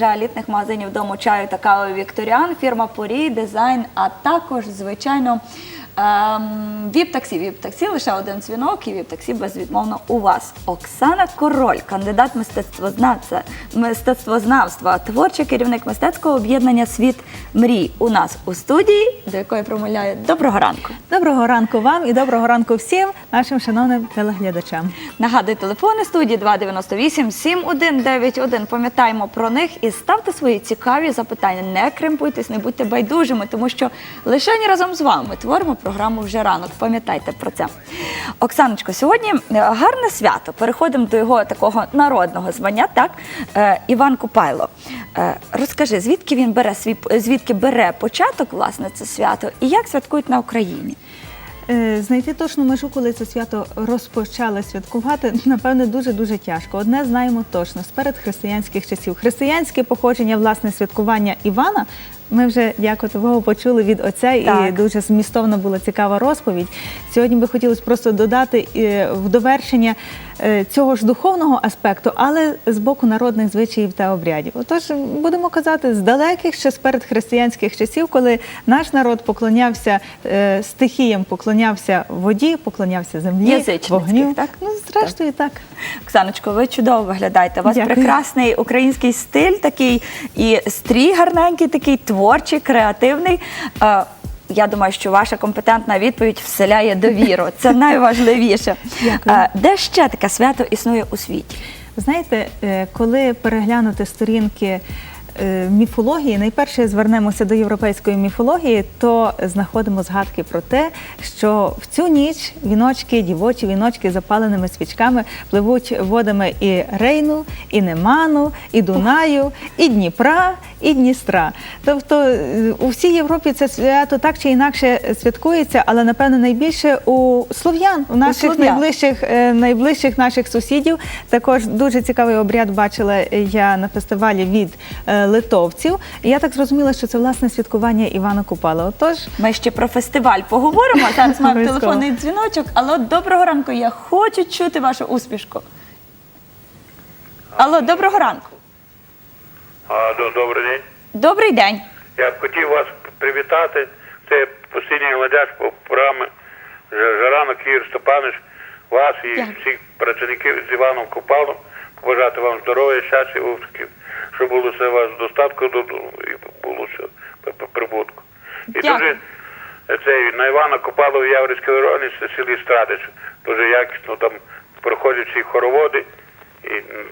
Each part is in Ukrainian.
мережа елітних магазинів дому чаю та кави Вікторіан, фірма Порій, дизайн, а також, звичайно, віп-таксі. Віп-таксі лише один дзвінок і віп-таксі безвідмовно у вас. Оксана Король, кандидат мистецтвознавця, мистецтвознавства, творчий керівник мистецького об'єднання Світ мрій у нас у студії, до якої промовляє доброго ранку. Доброго ранку вам і доброго ранку всім нашим шановним телеглядачам. Нагадую, телефони студії 298 7191. Пам'ятаємо про них і ставте свої цікаві запитання. Не кремпуйтесь, не будьте байдужими, тому що лише разом з вами ми творимо програму вже ранок. Пам'ятайте про це. Оксаночко, сьогодні е, гарне свято. Переходимо до його такого народного звання. Так, Е, Іван Купайло. Е, Розкажи, звідки він бере свій звідки бере початок, власне, це свято, і як святкують на Україні? Знайти точну межу, коли це свято розпочали святкувати, напевне, дуже дуже тяжко. Одне знаємо точно з передхристиянських часів. Християнське походження, власне, святкування Івана. Ми вже, дякувати Богу, почули від отця, і дуже змістовна була цікава розповідь. Сьогодні би хотілося просто додати е, в довершення е, цього ж духовного аспекту, але з боку народних звичаїв та обрядів. Отож, будемо казати, з далеких ще з передхристиянських часів, коли наш народ поклонявся е, стихіям, поклонявся воді, поклонявся землі, вогню. так? Ну, зрештою, так. Оксаночко, ви чудово виглядаєте. У вас Дякую. прекрасний український стиль, такий і стрій гарненький, такий творчий, креативний. Е, Я думаю, що ваша компетентна відповідь вселяє довіру. Це найважливіше. Дякую. Е, Де ще таке свято існує у світі? Знаєте, е, коли переглянути сторінки міфології, найперше звернемося до європейської міфології, то знаходимо згадки про те, що в цю ніч віночки, дівочі віночки з запаленими свічками пливуть водами і Рейну, і Неману, і Дунаю, і Дніпра, і Дністра. Тобто е, у всій Європі це свято так чи інакше святкується, але напевно найбільше у слов'ян, у наших слов'ян. найближчих найближчих, е, наших сусідів. Також дуже цікавий обряд бачила я на фестивалі від е, литовців. І я так зрозуміла, що це власне святкування Івана Купала. Отож, Ми ще про фестиваль поговоримо. Зараз маємо телефонний дзвіночок. Алло, доброго ранку. Я хочу чути вашу успішку. Алло, доброго ранку. А, добрий день. Добрий день. Я б хотів вас привітати. Це постійний глядач по програми Жаранок Ігор Степанович, вас і Дякую. всіх працівників з Іваном Купалом. Побажати вам здоров'я, щастя, успіхів, щоб було все вас достатку до- до- і було все прибутку. І дуже це на Івана Купала в Яврівській районі селі Страдич. Дуже якісно там проходять всі хороводи, і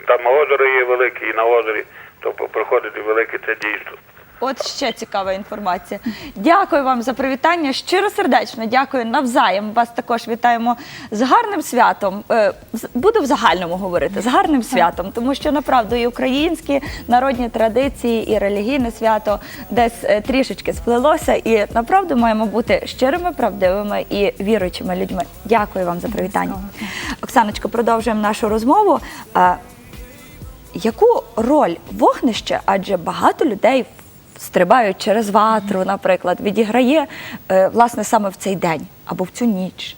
там озеро є велике, і на озері то проходить велике це дійство. От ще цікава інформація. Дякую вам за привітання. Щиро сердечно дякую навзаєм. Вас також вітаємо з гарним святом. Е, Буду в загальному говорити з гарним святом, тому що направду і українські народні традиції, і релігійне свято десь е, трішечки сплелося. І направду маємо бути щирими, правдивими і віруючими людьми. Дякую вам за привітання. Оксаночко, продовжуємо нашу розмову. Е, Яку роль вогнище, адже багато людей стрибають через ватру, наприклад, відіграє е, власне саме в цей день або в цю ніч?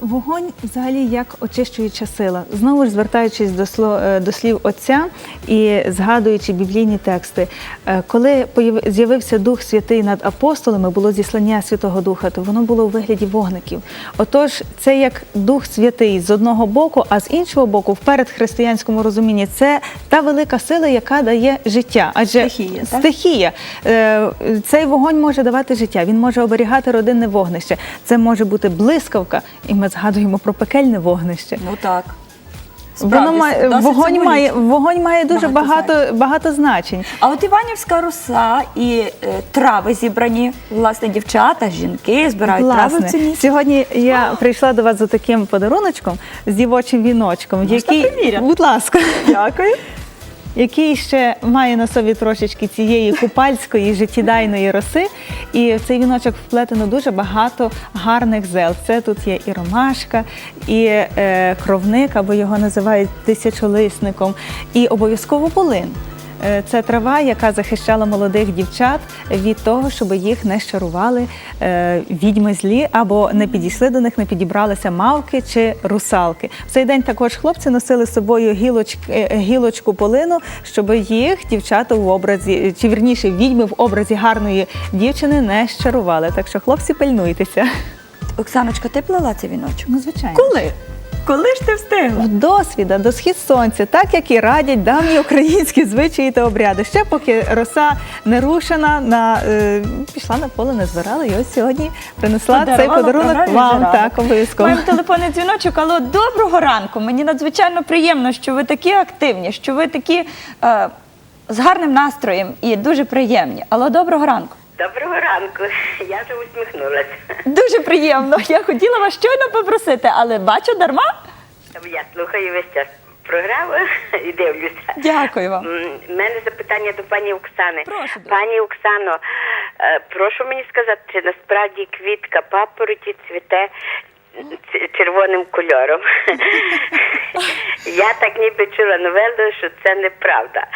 Вогонь взагалі як очищуюча сила. Знову ж звертаючись до слов, е, до слів отця і згадуючи біблійні тексти, е, коли з'явився Дух Святий над апостолами, було зіслання Святого Духа, то воно було у вигляді вогників. Отож, це як Дух Святий з одного боку, а з іншого боку, в передхристиянському розумінні, це та велика сила, яка дає життя. Адже Стихія, стихія. Е, Цей вогонь може давати життя, він може оберігати родинне вогнище. Це може бути блискавка, і ми згадуємо про пекельне вогнище. Ну так. Воно має вогонь має вогонь має дуже Багато багато багато значень. А от Іванівська руса і е, трави зібрані, власне, дівчата, жінки збирають трави в цю ніч. сьогодні я прийшла до вас за таким подаруночком з дівочим віночком, Можна який, приміряти? будь ласка, Дякую. який ще має на собі трошечки цієї купальської життєдайної роси. І в цей віночок вплетено дуже багато гарних зел. Це тут є і ромашка, і е, кровник, або його називають тисячолисником, і обов'язково полин. Е, Це трава, яка захищала молодих дівчат від того, щоб їх не щарували е, відьми злі або не підійшли до них, не підібралися мавки чи русалки. В цей день також хлопці носили з собою гілочки, е, гілочку полину, щоб їх дівчата в образі, чи вірніше відьми в образі гарної дівчини не щарували. Так що, хлопці, пильнуйтеся. Оксаночка, ти плела цей віночок? Ну, звичайно. Коли? Коли ж ти встигла? Досвіда до схід сонця, так як і радять давні українські звичаї та обряди. Ще поки роса не рушена, на, е, пішла на поле, не збирала. І ось сьогодні принесла цей Подарувала подарунок програмі вам. «Жирафа». Так, обов'язково. Маємо телефонний дзвіночок, але доброго ранку. Мені надзвичайно приємно, що ви такі активні, що ви такі е, з гарним настроєм і дуже приємні. Але доброго ранку. Доброго ранку. Я вже усміхнулася. Дуже приємно. Я хотіла вас щойно попросити, але бачу дарма. Я слухаю весь час програму і дивлюся. Дякую вам. У мене запитання до пані Оксани. Прошу, пані Оксано, е, прошу мені сказати, чи насправді квітка папороті цвіте червоним кольором. Я так ніби чула новелу, що це неправда.